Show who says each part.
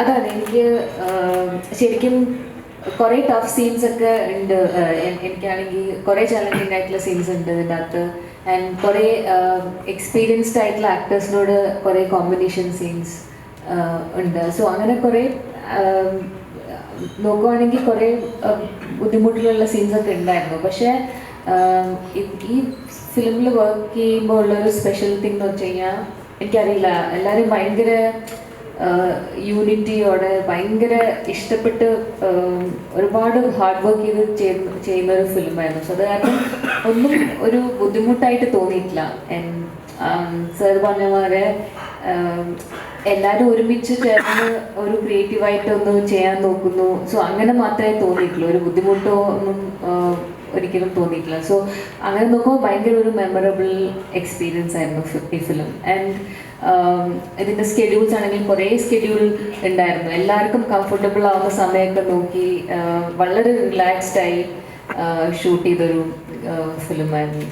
Speaker 1: അതാണ് എനിക്ക് ശരിക്കും കുറേ ടഫ് സീൻസ് ഒക്കെ ഉണ്ട്. എനിക്കാണെങ്കിൽ കുറേ ചലഞ്ചിങ് ആയിട്ടുള്ള സീൻസ് ഉണ്ട് ഇതിന്റെ അകത്ത് ആൻഡ് കുറേ എക്സ്പീരിയൻസ്ഡ് ആയിട്ടുള്ള ആക്ടേഴ്സിനോട് കുറേ കോമ്പിനേഷൻ സീൻസ് ഉണ്ട്. സോ അങ്ങനെ കുറേ നോക്കുവാണെങ്കിൽ കുറേ ബുദ്ധിമുട്ടിലുള്ള സീൻസ് ഒക്കെ ഉണ്ടായിരുന്നു. പക്ഷേ ഈ ഫിലിമിൽ വർക്ക് ചെയ്യുമ്പോൾ ഉള്ളൊരു സ്പെഷ്യൽ തിങ് എന്ന് വെച്ച് കഴിഞ്ഞാൽ എനിക്കറിയില്ല. എല്ലാവരും ഭയങ്കര യൂണിറ്റിയോടെ ഭയങ്കര ഇഷ്ടപ്പെട്ട് ഒരുപാട് ഹാർഡ് വർക്ക് ചെയ്ത് ചെയ്യുന്ന ഒരു ഫിലിമായിരുന്നു സോ അത് കാരണം ഒന്നും ഒരു ബുദ്ധിമുട്ടായിട്ട് തോന്നിയിട്ടില്ല. സർ പറഞ്ഞ പോലെ എല്ലാവരും ഒരുമിച്ച് ചേർന്ന് ഒരു ക്രിയേറ്റീവായിട്ട് ഒന്ന് ചെയ്യാൻ നോക്കുന്നു. സോ അങ്ങനെ മാത്രമേ തോന്നിയിട്ടുള്ളൂ. ഒരു ബുദ്ധിമുട്ടോ ഒന്നും ഒരിക്കലും തോന്നിയിട്ടില്ല. സോ അങ്ങനെ നോക്കുമ്പോൾ ഭയങ്കര ഒരു മെമ്മറബിൾ എക്സ്പീരിയൻസ് ആയിരുന്നു ഈ ഫിലിം ആൻഡ് ഇതിന്റെ സ്കെഡ്യൂൾസ് ആണെങ്കിൽ കുറേ സ്കെഡ്യൂൾ ഉണ്ടായിരുന്നു. എല്ലാവർക്കും കംഫർട്ടബിൾ ആവുന്ന സമയമൊക്കെ നോക്കി വളരെ റിലാക്സ്ഡായി ഷൂട്ട് ചെയ്തൊരു ഫിലിമായിരുന്നു